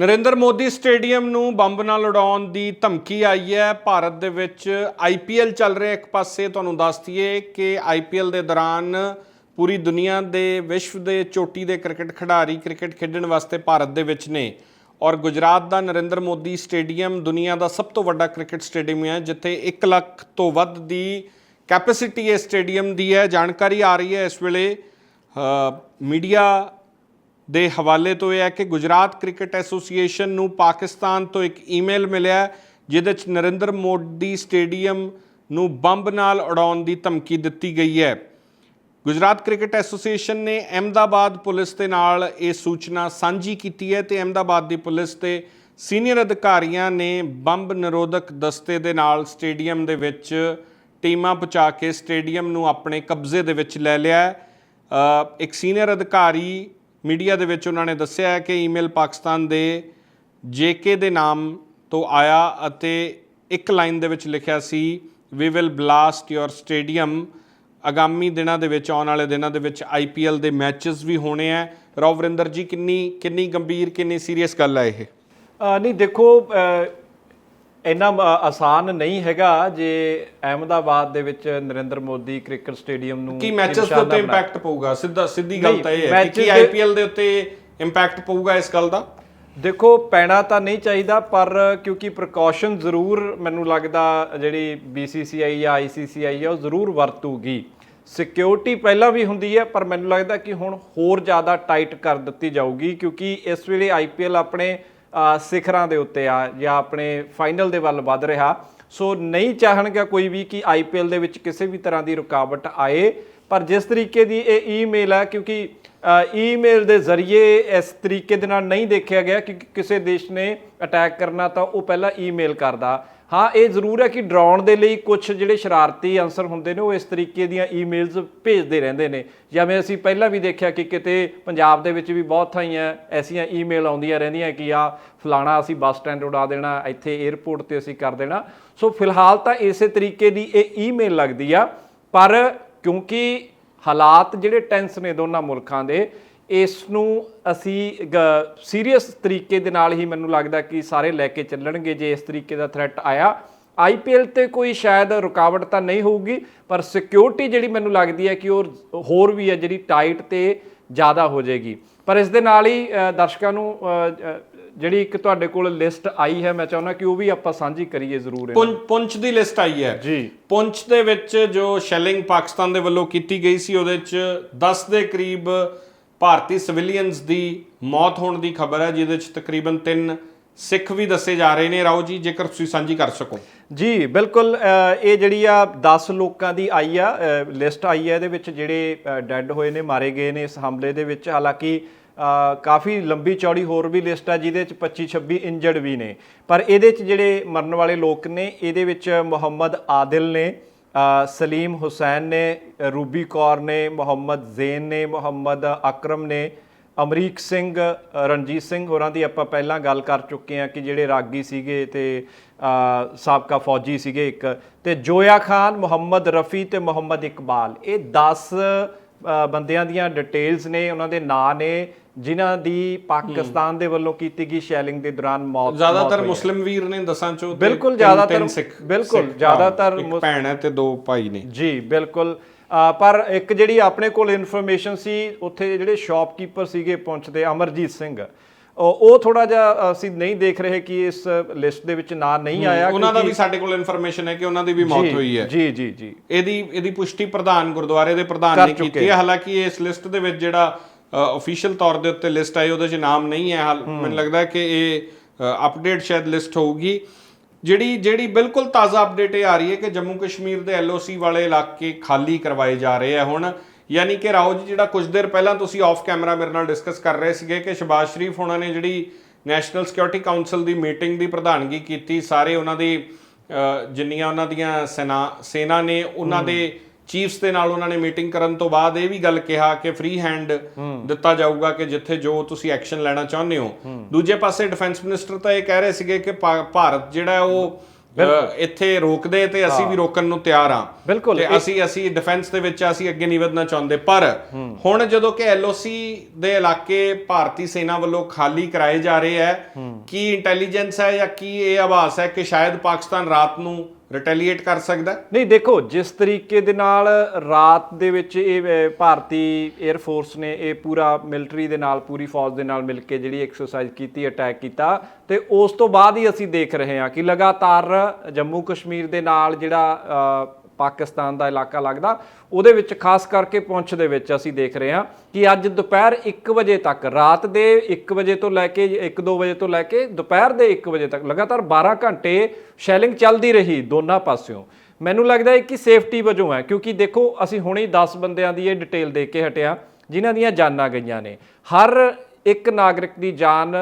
Narendra Modi stadium ਨੂੰ bomb ਨਾਲ ਉਡਾਉਣ ਦੀ ਧਮਕੀ ਆਈ ਹੈ। ਭਾਰਤ ਦੇ ਵਿੱਚ ਆਈਪੀਐਲ ਚੱਲ ਰਿਹਾ ਇੱਕ ਪਾਸੇ ਤੁਹਾਨੂੰ ਦੱਸ ਦਈਏ ਕਿ ਆਈਪੀਐਲ ਦੇ ਦੌਰਾਨ ਪੂਰੀ ਦੁਨੀਆ ਦੇ, ਵਿਸ਼ਵ ਦੇ ਚੋਟੀ ਦੇ ਕ੍ਰਿਕਟ ਖਿਡਾਰੀ ਕ੍ਰਿਕਟ ਖੇਡਣ ਵਾਸਤੇ ਭਾਰਤ ਦੇ ਵਿੱਚ ਨੇ। ਔਰ ਗੁਜਰਾਤ ਦਾ ਨਰਿੰਦਰ ਮੋਦੀ ਸਟੇਡੀਅਮ ਦੁਨੀਆ ਦਾ ਸਭ ਤੋਂ ਵੱਡਾ ਕ੍ਰਿਕਟ ਸਟੇਡੀਅਮ ਹੈ, ਜਿੱਥੇ 1 ਲੱਖ ਤੋਂ ਵੱਧ ਦੀ ਕੈਪੈਸਿਟੀ ਇਸ ਸਟੇਡੀਅਮ ਦੀ ਹੈ। ਜਾਣਕਾਰੀ ਆ ਰਹੀ ਹੈ ਇਸ ਵੇਲੇ ਮੀਡੀਆ ਦੇ ਹਵਾਲੇ ਤੋਂ ਇਹ ਹੈ ਕਿ ਗੁਜਰਾਤ ਕ੍ਰਿਕਟ ਐਸੋਸੀਏਸ਼ਨ ਨੂੰ ਪਾਕਿਸਤਾਨ ਤੋਂ ਇੱਕ ਈਮੇਲ ਮਿਲਿਆ ਜਿਹਦੇ ਚ ਨਰਿੰਦਰ ਮੋਦੀ ਸਟੇਡੀਅਮ ਨੂੰ ਬੰਬ ਨਾਲ ਉਡਾਉਣ ਦੀ ਧਮਕੀ ਦਿੱਤੀ ਗਈ ਹੈ। ਗੁਜਰਾਤ ਕ੍ਰਿਕਟ ਐਸੋਸੀਏਸ਼ਨ ਨੇ ਅਹਿਮਦਾਬਾਦ ਪੁਲਿਸ ਦੇ ਨਾਲ ਇਹ ਸੂਚਨਾ ਸਾਂਝੀ ਕੀਤੀ ਹੈ ਤੇ ਅਹਿਮਦਾਬਾਦ ਦੀ ਪੁਲਿਸ ਤੇ ਸੀਨੀਅਰ ਅਧਿਕਾਰੀਆਂ ਨੇ ਬੰਬ ਨਿਰੋਧਕ ਦਸਤੇ ਦੇ ਨਾਲ ਸਟੇਡੀਅਮ ਦੇ ਵਿੱਚ ਟੀਮਾਂ ਪਹੁੰਚਾ ਕੇ ਸਟੇਡੀਅਮ ਨੂੰ ਆਪਣੇ ਕਬਜ਼ੇ ਦੇ ਵਿੱਚ ਲੈ ਲਿਆ ਇੱਕ ਸੀਨੀਅਰ ਅਧਿਕਾਰੀ ਮੀਡੀਆ ਦੇ ਵਿੱਚ ਉਹਨਾਂ ਨੇ ਦੱਸਿਆ ਕਿ ਈਮੇਲ ਪਾਕਿਸਤਾਨ ਦੇ ਜੇਕੇ ਦੇ ਨਾਮ ਤੋਂ ਆਇਆ ਅਤੇ ਇੱਕ ਲਾਈਨ ਦੇ ਵਿੱਚ ਲਿਖਿਆ ਸੀ we will blast your stadium ਆਗਾਮੀ ਦਿਨਾਂ ਦੇ ਵਿੱਚ, ਆਉਣ ਵਾਲੇ ਦਿਨਾਂ ਦੇ ਵਿੱਚ ਆਈਪੀਐਲ ਦੇ ਮੈਚਸ ਵੀ ਹੋਣੇ ਆ ਰਾਓ ਵਰਿੰਦਰ ਜੀ, ਕਿੰਨੀ ਕਿੰਨੀ ਗੰਭੀਰ, ਕਿੰਨੀ ਸੀਰੀਅਸ ਗੱਲ ਹੈ ਇਹ? ਨਹੀਂ, ਦੇਖੋ ਇੰਨਾ ਆਸਾਨ ਨਹੀਂ ਹੈਗਾ ਜੇ ਅਹਿਮਦਾਬਾਦ ਦੇ ਵਿੱਚ ਨਰਿੰਦਰ ਮੋਦੀ ਕ੍ਰਿਕਟ ਸਟੇਡੀਅਮ ਨੂੰ ਕੀ ਮੈਚਸ ਦੇ ਉੱਤੇ ਇੰਪੈਕਟ ਪਊਗਾ? ਸਿੱਧਾ ਸਿੱਧੀ ਗੱਲ ਤਾਂ ਇਹ ਹੈ ਕਿ ਆਈਪੀਐਲ ਦੇ ਉੱਤੇ ਇੰਪੈਕਟ ਪਊਗਾ ਇਸ ਗੱਲ ਦਾ? ਦੇਖੋ ਪੈਣਾ ਤਾਂ ਨਹੀਂ ਚਾਹੀਦਾ ਪਰ ਕਿਉਂਕਿ ਪ੍ਰੀਕਾਸ਼ਨ ਜ਼ਰੂਰ ਮੈਨੂੰ ਲੱਗਦਾ ਜਿਹੜੀ BCCI ਜਾਂ ICCI ਹੈ ਉਹ ਜ਼ਰੂਰ ਵਰਤੂਗੀ। ਸਿਕਿਉਰਿਟੀ ਪਹਿਲਾਂ ਵੀ ਹੁੰਦੀ ਹੈ ਪਰ ਮੈਨੂੰ ਲੱਗਦਾ ਕਿ ਹੁਣ ਹੋਰ ਜ਼ਿਆਦਾ ਟਾਈਟ ਕਰ ਦਿੱਤੀ ਜਾਊਗੀ ਕਿਉਂਕਿ ਇਸ ਵੇਲੇ IPL ਆਪਣੇ ਸਿਖਰਾਂ ਦੇ ਉੱਤੇ ਆ ਜਾਂ ਆਪਣੇ ਫਾਈਨਲ ਦੇ ਵੱਲ ਵੱਧ ਰਿਹਾ। ਸੋ ਨਹੀਂ ਚਾਹਣਗਾ ਕੋਈ ਵੀ ਕਿ IPL ਦੇ ਵਿੱਚ ਕਿਸੇ ਵੀ ਤਰ੍ਹਾਂ ਦੀ ਰੁਕਾਵਟ ਆਏ। ਪਰ ਜਿਸ ਤਰੀਕੇ ਦੀ ਇਹ ਈਮੇਲ ਆ, ਕਿਉਂਕਿ ਈਮੇਲ ਦੇ ਜ਼ਰੀਏ ਇਸ ਤਰੀਕੇ ਦੇ ਨਾਲ ਨਹੀਂ ਦੇਖਿਆ ਗਿਆ ਕਿ ਕਿਸੇ ਦੇਸ਼ ਨੇ ਅਟੈਕ ਕਰਨਾ ਤਾਂ ਉਹ ਪਹਿਲਾਂ ਈਮੇਲ ਕਰਦਾ। ਹਾਂ, ਇਹ ਜ਼ਰੂਰ ਹੈ ਕਿ ਡਰਾਉਣ ਦੇ ਲਈ ਕੁਝ ਜਿਹੜੇ ਸ਼ਰਾਰਤੀ ਅਨਸਰ ਹੁੰਦੇ ਨੇ, ਉਹ ਇਸ ਤਰੀਕੇ ਦੀਆਂ ਈਮੇਲਸ ਭੇਜਦੇ ਰਹਿੰਦੇ ਨੇ। ਜਿਵੇਂ ਅਸੀਂ ਪਹਿਲਾਂ ਵੀ ਦੇਖਿਆ ਕਿ ਕਿਤੇ ਪੰਜਾਬ ਦੇ ਵਿੱਚ ਵੀ ਬਹੁਤ ਥਾਈਆਂ ਐਸੀਆਂ ਈਮੇਲ ਆਉਂਦੀਆਂ ਰਹਿੰਦੀਆਂ ਕਿ ਆ ਫਲਾਣਾ ਅਸੀਂ ਬੱਸ ਸਟੈਂਡ ਉਡਾ ਦੇਣਾ, ਇੱਥੇ 에ਅਰਪੋਰਟ ਤੇ ਅਸੀਂ ਕਰ ਦੇਣਾ। ਸੋ ਫਿਲਹਾਲ ਤਾਂ ਇਸੇ ਤਰੀਕੇ ਦੀ ਇਹ ਈਮੇਲ ਲੱਗਦੀ ਆ, ਪਰ ਕਿਉਂਕਿ ਹਾਲਾਤ ਜਿਹੜੇ ਟੈਂਸ ਨੇ ਦੋਨਾਂ ਮੁਲਕਾਂ ਦੇ ਇਸ ਨੂੰ ਅਸੀਂ ਸੀਰੀਅਸ ਤਰੀਕੇ ਦੇ ਨਾਲ ਹੀ ਮੈਨੂੰ ਲੱਗਦਾ ਕਿ ਸਾਰੇ ਲੈ ਕੇ ਚੱਲਣਗੇ ਜੇ ਇਸ ਤਰੀਕੇ ਦਾ ਥ੍ਰੈਟ ਆਇਆ। ਆਈਪੀਐਲ ਤੇ ਕੋਈ ਸ਼ਾਇਦ ਰੁਕਾਵਟ ਤਾਂ ਨਹੀਂ ਹੋਊਗੀ ਪਰ ਸਿਕਿਉਰਿਟੀ ਜਿਹੜੀ ਮੈਨੂੰ ਲੱਗਦੀ ਹੈ ਕਿ ਉਹ ਹੋਰ ਵੀ ਹੈ ਜਿਹੜੀ ਟਾਈਟ ਤੇ ਜ਼ਿਆਦਾ ਹੋ ਜਾਏਗੀ। ਪਰ ਇਸ ਦੇ ਨਾਲ ਹੀ ਦਰਸ਼ਕਾਂ ਨੂੰ ਜਿਹੜੀ ਇੱਕ ਤੁਹਾਡੇ ਕੋਲ ਲਿਸਟ ਆਈ ਹੈ ਮੈਂ ਚਾਹੁੰਦਾ ਕਿ ਉਹ ਵੀ ਆਪਾਂ ਸਾਂਝੀ ਕਰੀਏ ਜ਼ਰੂਰ ਪੁੰਛ ਪੁੰਛ ਦੀ ਲਿਸਟ ਆਈ ਹੈ। ਜੀ। ਪੁੰਛ ਦੇ ਵਿੱਚ ਜੋ ਸ਼ੈਲਿੰਗ ਪਾਕਿਸਤਾਨ ਦੇ ਵੱਲੋਂ ਕੀਤੀ ਗਈ ਸੀ ਉਹਦੇ ਵਿੱਚ 10 ਦੇ ਕਰੀਬ ਭਾਰਤੀ ਸਿਵਿਲੀਅਨਸ ਦੀ ਮੌਤ ਹੋਣ ਦੀ ਖਬਰ ਹੈ, ਜਿਹਦੇ ਵਿੱਚ ਤਕਰੀਬਨ 3 ਸਿੱਖ ਵੀ ਦੱਸੇ ਜਾ ਰਹੇ ਨੇ। ਰਾਓ ਜੀ, ਜੇਕਰ ਤੁਸੀਂ ਸਾਂਝੀ ਕਰ ਸਕੋ। ਜੀ, ਬਿਲਕੁਲ ਇਹ ਜਿਹੜੀ ਆ 10 ਲੋਕਾਂ ਦੀ ਆਈ ਆ ਲਿਸਟ ਆਈ ਆ, ਇਹਦੇ ਵਿੱਚ ਜਿਹੜੇ ਡੈੱਡ ਹੋਏ ਨੇ, ਮਾਰੇ ਗਏ ਨੇ ਇਸ ਹਮਲੇ ਦੇ ਵਿੱਚ। ਹਾਲਾਂਕਿ ਕਾਫੀ ਲੰਬੀ ਚੌੜੀ ਹੋਰ ਵੀ ਲਿਸਟ ਆ, ਜਿਹਦੇ 'ਚ 25 26 ਇੰਜਰਡ ਵੀ ਨੇ। ਪਰ ਇਹਦੇ 'ਚ ਜਿਹੜੇ ਮਰਨ ਵਾਲੇ ਲੋਕ ਨੇ, ਇਹਦੇ ਵਿੱਚ ਮੁਹੰਮਦ ਆਦਿਲ ਨੇ ਸਲੀਮ ਹੁਸੈਨ ਨੇ, ਰੂਬੀ ਕੌਰ ਨੇ, ਮੁਹੰਮਦ ਜ਼ੇਨ ਨੇ, ਮੁਹੰਮਦ ਅਕਰਮ ਨੇ, ਅਮਰੀਕ ਸਿੰਘ ਰਣਜੀਤ ਸਿੰਘ ਹੋਰਾਂ ਦੀ ਆਪਾਂ ਪਹਿਲਾਂ ਗੱਲ ਕਰ ਚੁੱਕੇ ਹਾਂ ਕਿ ਜਿਹੜੇ ਰਾਗੀ ਸੀਗੇ ਤੇ ਸਾਬਕਾ ਫੌਜੀ ਸੀਗੇ ਇੱਕ। ਤੇ ਜੋਇਆ ਖਾਨ, ਮੁਹੰਮਦ ਰਫੀ ਤੇ ਮੁਹੰਮਦ ਇਕਬਾਲ, ਇਹ 10 ਬੰਦਿਆਂ ਦੀਆਂ ਡਿਟੇਲਸ ਨੇ ਉਹਨਾਂ ਦੇ ਨਾਂ ਨੇ ਜਿਨ੍ਹਾਂ ਦੀ ਪਾਕਿਸਤਾਨ ਦੇ ਵੱਲੋਂ ਕੀਤੀ ਗਈ ਸ਼ੈਲਿੰਗ ਦੇ ਦੌਰਾਨ ਮੌਤ ਜ਼ਿਆਦਾਤਰ ਮੁਸਲਿਮ ਵੀਰ ਨੇ ਦਸਾਂ ਚੋਂ ਬਿਲਕੁਲ, ਜ਼ਿਆਦਾਤਰ- ਬਿਲਕੁਲ, ਜ਼ਿਆਦਾਤਰ ਇੱਕ ਭੈਣ ਹੈ ਤੇ ਦੋ ਭਾਈ ਨੇ। ਜੀ ਬਿਲਕੁਲ। ਪਰ ਇੱਕ ਜਿਹੜੀ ਆਪਣੇ ਕੋਲ ਇਨਫੋਰਮੇਸ਼ਨ ਸੀ ਉੱਥੇ ਜਿਹੜੇ ਸ਼ਾਪਕੀਪਰ ਸੀਗੇ ਪਹੁੰਚਦੇ ਅਮਰਜੀਤ ਸਿੰਘ। ਉਹ ਥੋੜਾ ਜਿਹਾ ਅਸੀਂ ਨਹੀਂ ਦੇਖ ਰਹੇ ਕਿ ਇਸ ਲਿਸਟ ਦੇ ਵਿੱਚ ਨਾਂ ਨਹੀਂ ਆਇਆ ਉਹਨਾਂ ਦਾ ਵੀ ਸਾਡੇ ਕੋਲ ਇਨਫੋਰਮੇਸ਼ਨ ਹੈ ਕਿ ਉਹਨਾਂ ਦੀ ਵੀ ਮੌਤ ਹੋਈ ਹੈ। ਜੀ ਜੀ ਜੀ। ਇਹਦੀ ਇਹਦੀ ਪੁਸ਼ਟੀ ਪ੍ਰਧਾਨ ਗੁਰਦੁਆਰੇ ਦੇ ਪ੍ਰਧਾਨ ਨੇ ਕੀਤੀ ਹੈ। ਹਾਲਾਂਕਿ ਇਸ ਲਿਸਟ ਦੇ ਵਿੱਚ ਜਿਹੜਾ ਅਫੀਸ਼ੀਅਲ ਤੌਰ ਦੇ ਉੱਤੇ ਲਿਸਟ ਆਈ ਉਹਦੇ 'ਚ ਨਾਮ ਨਹੀਂ ਹੈ। ਹਾਲ ਮੈਨੂੰ ਲੱਗਦਾ ਕਿ ਇਹ ਅਪਡੇਟ ਸ਼ਾਇਦ ਲਿਸਟ ਹੋਊਗੀ। ਜਿਹੜੀ ਜਿਹੜੀ ਬਿਲਕੁਲ ਤਾਜ਼ਾ ਅਪਡੇਟ ਇਹ ਆ ਰਹੀ ਹੈ ਕਿ ਜੰਮੂ ਕਸ਼ਮੀਰ ਦੇ ਐਲਓਸੀ ਵਾਲੇ ਇਲਾਕੇ ਖਾਲੀ ਕਰਵਾਏ ਜਾ ਰਹੇ ਆ ਹੁਣ। ਯਾਨੀ ਕਿ ਰਾਓ ਜੀ ਜਿਹੜਾ ਕੁਝ ਦੇਰ ਪਹਿਲਾਂ ਤੁਸੀਂ ਆਫ ਕੈਮਰਾ ਮੇਰੇ ਨਾਲ ਡਿਸਕਸ ਕਰ ਰਹੇ ਸੀਗੇ ਕਿ ਸ਼ਬਾਜ਼ ਸ਼ਰੀਫ ਉਹਨਾਂ ਨੇ ਜਿਹੜੀ ਨੈਸ਼ਨਲ ਸਿਕਿਉਰਿਟੀ ਕਾਉਂਸਲ ਦੀ ਮੀਟਿੰਗ ਦੀ ਪ੍ਰਧਾਨਗੀ ਕੀਤੀ ਸਾਰੇ ਉਹਨਾਂ ਦੀ ਜਿੰਨੀਆਂ ਉਹਨਾਂ ਦੀਆਂ ਸੈਨਾ ਸੈਨਾ ਨੇ ਉਹਨਾਂ ਦੇ ਚੀਫਸ ਦੇ ਨਾਲ ਉਹਨਾਂ ਨੇ ਮੀਟਿੰਗ ਕਰਨ ਤੋਂ ਬਾਅਦ ਇਹ ਵੀ ਗੱਲ ਕਿਹਾ ਕਿ ਫ੍ਰੀ ਹੈਂਡ ਦਿੱਤਾ ਜਾਊਗਾ ਕਿ ਜਿੱਥੇ ਜੋ ਤੁਸੀਂ ਐਕਸ਼ਨ ਲੈਣਾ ਚਾਹੁੰਦੇ ਹੋ। ਦੂਜੇ ਪਾਸੇ ਡਿਫੈਂਸ ਮਿਨਿਸਟਰ ਤਾਂ ਇਹ ਕਹਿ ਰਹੇ ਸੀਗੇ ਕਿ ਭਾਰਤ ਜਿਹੜਾ ਉਹ ਇੱਥੇ ਰੋਕਦੇ ਤੇ ਅਸੀਂ ਵੀ ਰੋਕਣ ਨੂੰ ਤਿਆਰ ਬਿਲਕੁਲ, ਤੇ ਅਸੀਂ ਅਸੀਂ ਡਿਫੈਂਸ ਦੇ ਵਿੱਚ ਅਸੀਂ ਅੱਗੇ ਨਹੀਂ ਵਧਣਾ ਚਾਹੁੰਦੇ। ਪਰ ਹੁਣ ਜਦੋਂ ਕਿ ਐਲਓਸੀ ਦੇ ਇਲਾਕੇ ਭਾਰਤੀ ਸੈਨਾ ਵੱਲੋਂ ਖਾਲੀ ਕਰਾਏ ਜਾ ਰਹੇ ਹੈ ਕੀ ਇੰਟੈਲੀਜੈਂਸ ਹੈ ਜਾਂ ਕੀ ਇਹ ਆਭਾਸ ਹੈ ਕਿ ਸ਼ਾਇਦ ਪਾਕਿਸਤਾਨ ਰਾਤ ਨੂੰ ਰਿਟੈਲੀਏਟ ਕਰ ਸਕਦਾ? ਨਹੀਂ, ਦੇਖੋ, ਜਿਸ ਤਰੀਕੇ ਦੇ ਨਾਲ ਰਾਤ ਦੇ ਵਿੱਚ ਇਹ ਭਾਰਤੀ 에ਅਰ ਫੋਰਸ ਨੇ ਇਹ ਪੂਰਾ ਮਿਲਟਰੀ ਦੇ ਨਾਲ, ਪੂਰੀ ਫੌਜ ਦੇ ਨਾਲ ਮਿਲ ਕੇ ਜਿਹੜੀ ਐਕਸਰਸਾਈਜ਼ ਕੀਤੀ ਅਟੈਕ ਕੀਤਾ ਤੇ ਉਸ ਤੋਂ ਬਾਅਦ ਹੀ ਅਸੀਂ ਦੇਖ ਰਹੇ ਹਾਂ ਕਿ ਲਗਾਤਾਰ ਜੰਮੂ ਕਸ਼ਮੀਰ ਦੇ ਨਾਲ ਜਿਹੜਾ ਪਾਕਿਸਤਾਨ ਦਾ ਇਲਾਕਾ ਲੱਗਦਾ, ਉਹਦੇ ਵਿੱਚ ਖਾਸ ਕਰਕੇ ਪੁੰਛ ਦੇ ਵਿੱਚ ਅਸੀਂ ਦੇਖ ਰਹੇ ਹਾਂ ਕਿ ਅੱਜ ਦੁਪਹਿਰ 1 ਵਜੇ ਤੱਕ, ਰਾਤ ਦੇ 1 ਵਜੇ ਤੋਂ ਲੈ ਕੇ 1-2 ਵਜੇ ਤੋਂ ਲੈ ਕੇ ਦੁਪਹਿਰ ਦੇ 1 ਵਜੇ ਤੱਕ, ਲਗਾਤਾਰ 12 ਘੰਟੇ ਸ਼ੈਲਿੰਗ ਚੱਲਦੀ ਰਹੀ ਦੋਨਾਂ ਪਾਸਿਓਂ। ਮੈਨੂੰ ਲੱਗਦਾ ਹੈ ਕਿ ਸੇਫਟੀ ਵਜੋਂ ਹੈ, ਕਿਉਂਕਿ ਦੇਖੋ, ਅਸੀਂ ਹੁਣੇ ਹੀ 10 ਬੰਦਿਆਂ ਦੀ ਇਹ ਡਿਟੇਲ ਦੇ ਕੇ ਹਟਿਆ, ਜਿਨ੍ਹਾਂ ਦੀਆਂ ਜਾਨਾਂ ਗਈਆਂ ਨੇ। ਹਰ ਇੱਕ ਨਾਗਰਿਕ ਦੀ ਜਾਨ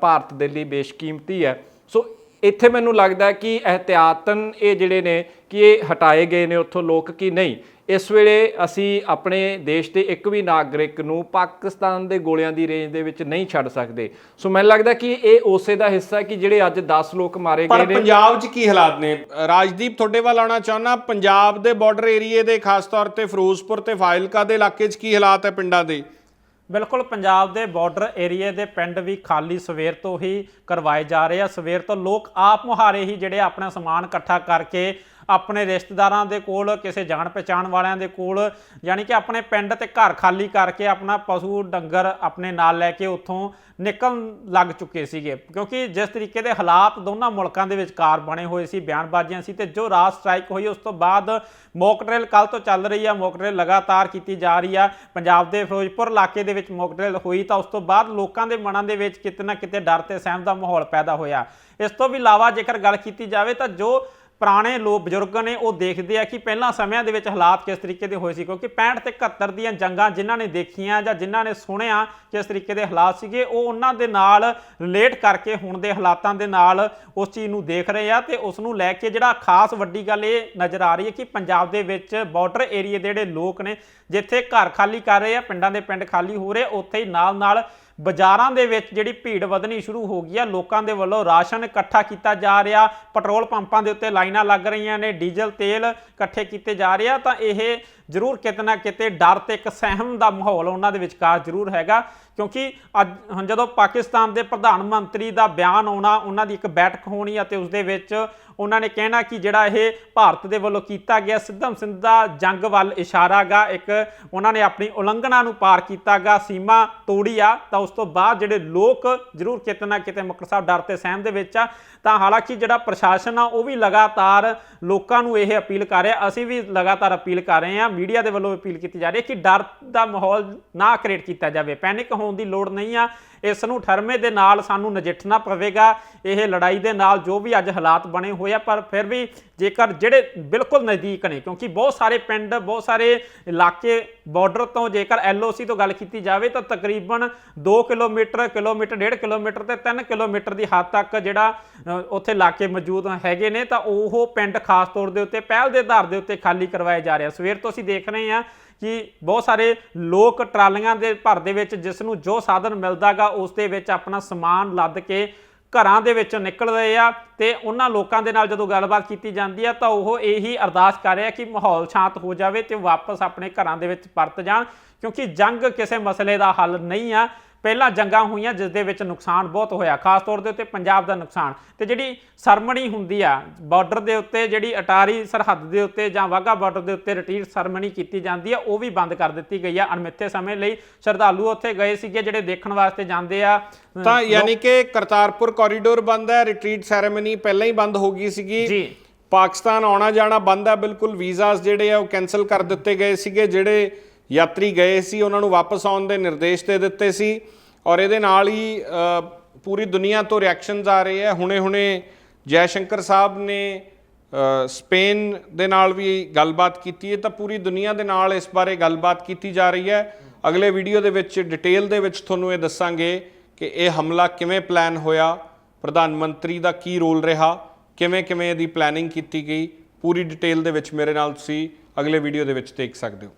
ਭਾਰਤ ਦੇ ਲਈ ਬੇਸ਼ਕੀਮਤੀ ਹੈ। ਸੋ ਇੱਥੇ ਮੈਨੂੰ ਲੱਗਦਾ ਕਿ ਅਹਤਿਆਤਨ ਇਹ ਜਿਹੜੇ ਨੇ ਕਿ ਇਹ ਹਟਾਏ ਗਏ ਨੇ ਉੱਥੋਂ ਲੋਕ ਕਿ ਨਹੀਂ। ਇਸ ਵੇਲੇ ਅਸੀਂ ਆਪਣੇ ਦੇਸ਼ ਦੇ ਇੱਕ ਵੀ ਨਾਗਰਿਕ ਨੂੰ ਪਾਕਿਸਤਾਨ ਦੇ ਗੋਲਿਆਂ ਦੀ ਰੇਂਜ ਦੇ ਵਿੱਚ ਨਹੀਂ ਛੱਡ ਸਕਦੇ। ਸੋ ਮੈਨੂੰ ਲੱਗਦਾ ਕਿ ਇਹ ਉਸੇ ਦਾ ਹਿੱਸਾ ਹੈ ਕਿ ਜਿਹੜੇ ਅੱਜ 10 ਲੋਕ ਮਾਰੇ ਗਏ ਨੇ। ਪੰਜਾਬ 'ਚ ਕੀ ਹਾਲਾਤ ਨੇ? ਰਾਜਦੀਪ ਤੁਹਾਡੇ ਵੱਲ ਆਉਣਾ ਚਾਹੁੰਦਾ ਪੰਜਾਬ ਦੇ ਬਾਰਡਰ ਏਰੀਏ ਦੇ ਖਾਸ ਤੌਰ ਤੇ ਫਿਰੋਜ਼ਪੁਰ ਤੇ ਫਾਜ਼ਿਲਕਾ ਦੇ ਇਲਾਕੇ 'ਚ ਕੀ ਹਾਲਾਤ ਹੈ ਪਿੰਡਾਂ ਦੇ? ਬਿਲਕੁਲ ਪੰਜਾਬ ਦੇ ਬਾਰਡਰ ਏਰੀਏ ਦੇ ਪਿੰਡ ਵੀ ਖਾਲੀ ਸਵੇਰ ਤੋਂ ਹੀ ਕਰਵਾਏ ਜਾ ਰਹੇ ਆ। ਸਵੇਰ ਤੋਂ ਲੋਕ ਆਪ ਮੁਹਾਰੇ ਹੀ ਜਿਹੜੇ ਆਪਣਾ ਸਮਾਨ ਇਕੱਠਾ ਕਰਕੇ ਆਪਣੇ ਰਿਸ਼ਤੇਦਾਰਾਂ ਦੇ ਕੋਲ, ਕਿਸੇ ਜਾਣ ਪਛਾਣ ਵਾਲਿਆਂ ਦੇ ਕੋਲ, ਯਾਨੀ ਕਿ ਆਪਣੇ ਪਿੰਡ ਤੇ ਘਰ ਖਾਲੀ ਕਰਕੇ ਆਪਣਾ ਪਸ਼ੂ ਡੰਗਰ ਆਪਣੇ ਨਾਲ ਲੈ ਕੇ ਉੱਥੋਂ ਨਿਕਲਣ ਲੱਗ ਚੁੱਕੇ ਸੀਗੇ। ਕਿਉਂਕਿ ਜਿਸ ਤਰੀਕੇ ਦੇ ਹਾਲਾਤ ਦੋਨਾਂ ਮੁਲਕਾਂ ਦੇ ਵਿਚਕਾਰ ਬਣੇ ਹੋਏ ਸੀ, ਬਿਆਨਬਾਜ਼ੀਆਂ ਸੀ, ਤੇ ਜੋ ਰਾਤ ਸਟ੍ਰਾਈਕ ਹੋਈ, ਉਸ ਤੋਂ ਬਾਅਦ ਮੌਕ ਡਰਿਲ ਕੱਲ ਤੋਂ ਚੱਲ ਰਹੀ ਆ, ਮੌਕ ਡਰਿਲ ਲਗਾਤਾਰ ਕੀਤੀ ਜਾ ਰਹੀ ਆ। ਪੰਜਾਬ ਦੇ ਫਿਰੋਜ਼ਪੁਰ ਇਲਾਕੇ ਦੇ ਵਿੱਚ ਮੌਕ ਡਰਿਲ ਹੋਈ, ਤਾਂ ਉਸ ਤੋਂ ਬਾਅਦ ਲੋਕਾਂ ਦੇ ਮਨਾਂ ਦੇ ਵਿੱਚ ਕਿਤੇ ਨਾ ਕਿਤੇ ਡਰ ਤੇ ਸਹਿਮ ਦਾ ਮਾਹੌਲ ਪੈਦਾ ਹੋਇਆ। ਇਸ ਤੋਂ ਵੀ ਇਲਾਵਾ ਜੇਕਰ ਗੱਲ ਕੀਤੀ ਜਾਵੇ, ਤਾਂ ਜੋ ਪੁਰਾਣੇ ਲੋਕ ਬਜ਼ੁਰਗ ਨੇ ਉਹ ਦੇਖਦੇ ਆ ਕਿ ਪਹਿਲਾਂ ਸਮਿਆਂ ਦੇ ਵਿੱਚ ਹਾਲਾਤ ਕਿਸ ਤਰੀਕੇ ਦੇ ਹੋਏ ਸੀ, ਕਿਉਂਕਿ 65 ਤੇ 71 ਦੀਆਂ ਜੰਗਾਂ ਜਿਨ੍ਹਾਂ ਨੇ ਦੇਖੀਆਂ ਜਾਂ ਜਿਨ੍ਹਾਂ ਨੇ ਸੁਣਿਆ ਕਿਸ ਤਰੀਕੇ ਦੇ ਹਾਲਾਤ ਸੀਗੇ, ਉਹ ਉਹਨਾਂ ਦੇ ਨਾਲ ਰਿਲੇਟ ਕਰਕੇ ਹੁਣ ਦੇ ਹਾਲਾਤਾਂ ਦੇ ਨਾਲ ਉਸ ਚੀਜ਼ ਨੂੰ ਦੇਖ ਰਹੇ ਆ ਤੇ ਉਸ ਨੂੰ ਲੈ ਕੇ ਜਿਹੜਾ ਖਾਸ ਵੱਡੀ ਗੱਲ ਇਹ ਨਜ਼ਰ ਆ ਰਹੀ ਹੈ ਕਿ ਪੰਜਾਬ ਦੇ ਵਿੱਚ ਬਾਰਡਰ ਏਰੀਏ ਦੇ ਜਿਹੜੇ ਲੋਕ ਨੇ, ਜਿੱਥੇ ਘਰ ਖਾਲੀ ਕਰ ਰਹੇ ਆ, ਪਿੰਡਾਂ ਦੇ ਪਿੰਡ ਖਾਲੀ ਹੋ ਰਹੇ, ਉੱਥੇ ਹੀ ਨਾਲ ਨਾਲ ਬਾਜ਼ਾਰਾਂ ਦੇ ਵਿੱਚ ਜਿਹੜੀ ਭੀੜ ਵਧਣੀ ਸ਼ੁਰੂ ਹੋ ਗਈ ਆ, ਲੋਕਾਂ ਦੇ ਵੱਲੋਂ ਰਾਸ਼ਨ ਇਕੱਠਾ ਕੀਤਾ ਜਾ ਰਿਹਾ, ਪੈਟਰੋਲ ਪੰਪਾਂ ਦੇ ਉੱਤੇ ਲਾਈਨਾਂ ਲੱਗ ਰਹੀਆਂ ਨੇ, ਡੀਜ਼ਲ, ਤੇਲ ਇਕੱਠੇ ਕੀਤੇ ਜਾ ਰਹੇ ਆ, ਤਾਂ ਇਹ ਜ਼ਰੂਰ ਕਿਤੇ ਨਾ ਕਿਤੇ ਡਰ ਤੇ ਇੱਕ ਸਹਿਮ ਦਾ ਮਾਹੌਲ ਉਹਨਾਂ ਦੇ ਵਿਚਕਾਰ ਜ਼ਰੂਰ ਹੈਗਾ। ਕਿਉਂਕਿ ਅੱਜ, ਹੁਣ ਜਦੋਂ ਪਾਕਿਸਤਾਨ ਦੇ ਪ੍ਰਧਾਨ ਮੰਤਰੀ ਦਾ ਬਿਆਨ ਆਉਣਾ, ਉਹਨਾਂ ਦੀ ਇੱਕ ਬੈਠਕ ਹੋਣੀ ਅਤੇ ਉਸ ਦੇ ਵਿੱਚ ਉਹਨਾਂ ਨੇ ਕਹਿਣਾ ਕਿ ਜਿਹੜਾ ਇਹ ਭਾਰਤ ਦੇ ਵੱਲੋਂ ਕੀਤਾ ਗਿਆ ਸਿੱਧਮ ਸਿੱਧਾ ਜੰਗ ਵੱਲ ਇਸ਼ਾਰਾ ਗਾ, ਇੱਕ ਉਹਨਾਂ ਨੇ ਆਪਣੀ ਉਲੰਘਣਾ ਨੂੰ ਪਾਰ ਕੀਤਾ ਗਾ, ਸੀਮਾ ਤੋੜੀ ਆ, ਤਾਂ ਉਸ ਤੋਂ ਬਾਅਦ ਜਿਹੜੇ ਲੋਕ ਜ਼ਰੂਰ ਕਿਤੇ ਨਾ ਕਿਤੇ ਮੁਕਤਸਰ ਸਾਹਿਬ ਡਰ ਤੇ ਸਹਿਮ ਦੇ ਵਿੱਚ ਆ। ਤਾਂ ਹਾਲਾਂਕਿ ਜਿਹੜਾ ਪ੍ਰਸ਼ਾਸਨ ਆ, ਉਹ ਵੀ ਲਗਾਤਾਰ ਲੋਕਾਂ ਨੂੰ ਇਹ ਅਪੀਲ ਕਰ ਰਿਹਾ, ਅਸੀਂ ਵੀ ਲਗਾਤਾਰ ਅਪੀਲ ਕਰ ਰਹੇ ਹਾਂ, ਮੀਡੀਆ ਦੇ ਵੱਲੋਂ ਅਪੀਲ ਕੀਤੀ ਜਾ ਰਹੀ ਹੈ ਕਿ ਡਰ ਦਾ ਮਾਹੌਲ ਨਾ ਕ੍ਰੀਏਟ ਕੀਤਾ ਜਾਵੇ। ਪੈਨਿਕ ਹੋਣ ਦੀ ਲੋੜ ਨਹੀਂ ਆ ਇਸ ਨੂੰ ਠਰਮੇ ਦੇ ਨਾਲ ਸਾਨੂੰ ਨਜਿੱਠਣਾ ਪਵੇਗਾ। ਇਹ ਲੜਾਈ ਦੇ ਨਾਲ ਜੋ ਵੀ ਅੱਜ ਹਾਲਾਤ ਬਣੇ ਹੋਏ ਆ, ਪਰ ਫਿਰ ਵੀ ਜੇਕਰ ਜਿਹੜੇ ਬਿਲਕੁਲ ਨਜ਼ਦੀਕ ਨੇ, ਕਿਉਂਕਿ ਬਹੁਤ ਸਾਰੇ ਪਿੰਡ, ਬਹੁਤ ਸਾਰੇ ਇਲਾਕੇ ਬਾਰਡਰ ਤੋਂ ਜੇਕਰ ਐਲਓਸੀ ਤੋਂ ਗੱਲ ਕੀਤੀ ਜਾਵੇ, ਤਾਂ ਤਕਰੀਬਨ 2 ਕਿਲੋਮੀਟਰ ਕਿਲੋਮੀਟਰ 1.5 ਕਿਲੋਮੀਟਰ ਤੇ 3 ਕਿਲੋਮੀਟਰ ਦੀ ਹੱਦ ਤੱਕ ਜਿਹੜਾ ਉੱਥੇ ਇਲਾਕੇ ਮੌਜੂਦ ਹੈਗੇ ਨੇ, ਤਾਂ ਉਹ ਪਿੰਡ ਖਾਸ ਤੌਰ ਦੇ ਉੱਤੇ, ਪਹਿਲ ਦੇ ਆਧਾਰ ਦੇ ਉੱਤੇ ਖਾਲੀ ਕਰਵਾਏ ਜਾ ਰਹੇ ਆ। ਸਵੇਰ ਤੋਂ ਅਸੀਂ ਦੇਖ ਰਹੇ ਹਾਂ ਕਿ ਬਹੁਤ ਸਾਰੇ ਲੋਕ ਟਰਾਲੀਆਂ ਦੇ ਭਰ ਦੇ ਵਿੱਚ ਜਿਸ ਨੂੰ ਜੋ ਸਾਧਨ ਮਿਲਦਾਗਾ ਉਸ ਦੇ ਵਿੱਚ ਆਪਣਾ ਸਮਾਨ ਲੱਦ ਕੇ ਘਰਾਂ ਦੇ ਵਿੱਚੋਂ ਨਿਕਲ ਰਹੇ ਆ ਤੇ ਉਹਨਾਂ ਲੋਕਾਂ ਦੇ ਨਾਲ ਜਦੋਂ ਗੱਲਬਾਤ ਕੀਤੀ ਜਾਂਦੀ ਆ ਤਾਂ ਉਹ ਇਹੀ ਅਰਦਾਸ ਕਰ ਰਿਹਾ ਕਿ ਮਾਹੌਲ ਸ਼ਾਂਤ ਹੋ ਜਾਵੇ ਤੇ ਵਾਪਸ ਆਪਣੇ ਘਰਾਂ ਦੇ ਵਿੱਚ ਪਰਤ ਜਾਣ ਕਿਉਂਕਿ ਜੰਗ ਕਿਸੇ ਮਸਲੇ ਦਾ ਹੱਲ ਨਹੀਂ ਆ। ਪਹਿਲਾਂ ਜੰਗਾਂ ਹੋਈਆਂ ਜਿਸ ਦੇ ਵਿੱਚ ਨੁਕਸਾਨ ਬਹੁਤ ਹੋਇਆ ਖਾਸ ਤੌਰ ਦੇ ਉੱਤੇ ਪੰਜਾਬ ਦਾ ਨੁਕਸਾਨ। ਤੇ ਜਿਹੜੀ ਸਰਮਣੀ ਹੁੰਦੀ ਆ ਬਾਰਡਰ ਦੇ ਉੱਤੇ ਜਿਹੜੀ ਅਟਾਰੀ ਸਰਹੱਦ ਦੇ ਉੱਤੇ ਜਾਂ ਵਾਹਗਾ ਬਾਰਡਰ ਦੇ ਉੱਤੇ ਰਿਟਰੀਟ ਸਰਮਣੀ ਕੀਤੀ ਜਾਂਦੀ ਆ ਉਹ ਵੀ ਬੰਦ ਕਰ ਦਿੱਤੀ ਗਈ ਆ। ਅਣਮਿੱਥੇ ਸਮੇਂ ਲਈ ਸ਼ਰਧਾਲੂ ਉੱਥੇ ਗਏ ਸੀਗੇ ਜਿਹੜੇ ਦੇਖਣ ਵਾਸਤੇ ਜਾਂਦੇ ਆ। ਤਾਂ ਯਾਨੀ ਕਿ ਕਰਤਾਰਪੁਰ ਕੋਰੀਡੋਰ ਬੰਦ ਹੈ ਰਿਟਰੀਟ ਸੈਰੇਮਨੀ ਪਹਿਲਾਂ ਹੀ ਬੰਦ ਹੋ ਗਈ ਸੀਗੀ। ਜੀ। ਪਾਕਿਸਤਾਨ ਆਉਣਾ ਜਾਣਾ ਬੰਦ ਹੈ ਬਿਲਕੁਲ ਵੀਜ਼ਾਸ ਜਿਹੜੇ ਆ ਉਹ ਕੈਨਸਲ ਕਰ ਦਿੱਤੇ ਗਏ ਸੀਗੇ ਜਿਹੜੇ ਯਾਤਰੀ ਗਏ ਸੀ, ਉਹਨਾਂ ਨੂੰ ਵਾਪਸ ਆਉਣ ਦੇ ਨਿਰਦੇਸ਼ ਦੇ ਦਿੱਤੇ ਸੀ ਔਰ ਇਹਦੇ ਨਾਲ ਹੀ ਪੂਰੀ ਦੁਨੀਆ ਤੋਂ ਰਿਐਕਸ਼ਨਸ ਆ ਰਹੇ ਆ। ਹੁਣੇ-ਹੁਣੇ ਜੈ ਸ਼ੰਕਰ ਸਾਹਿਬ ਨੇ ਸਪੇਨ ਦੇ ਨਾਲ ਵੀ ਗੱਲਬਾਤ ਕੀਤੀ ਹੈ ਤਾਂ ਪੂਰੀ ਦੁਨੀਆ ਦੇ ਨਾਲ ਇਸ ਬਾਰੇ ਗੱਲਬਾਤ ਕੀਤੀ ਜਾ ਰਹੀ ਹੈ। ਅਗਲੇ ਵੀਡੀਓ ਦੇ ਵਿੱਚ ਡਿਟੇਲ ਦੇ ਵਿੱਚ ਤੁਹਾਨੂੰ ਇਹ ਦੱਸਾਂਗੇ ਕਿ ਇਹ ਹਮਲਾ ਕਿਵੇਂ ਪਲਾਨ ਹੋਇਆ, ਪ੍ਰਧਾਨ ਮੰਤਰੀ ਦਾ ਕੀ ਰੋਲ ਰਿਹਾ ਕਿਵੇਂ ਕਿਵੇਂ ਇਹਦੀ ਪਲੈਨਿੰਗ ਕੀਤੀ ਗਈ। ਪੂਰੀ ਡਿਟੇਲ ਦੇ ਵਿੱਚ ਮੇਰੇ ਨਾਲ ਤੁਸੀਂ ਅਗਲੇ ਵੀਡੀਓ ਦੇ ਵਿੱਚ ਦੇਖ ਸਕਦੇ ਹੋ।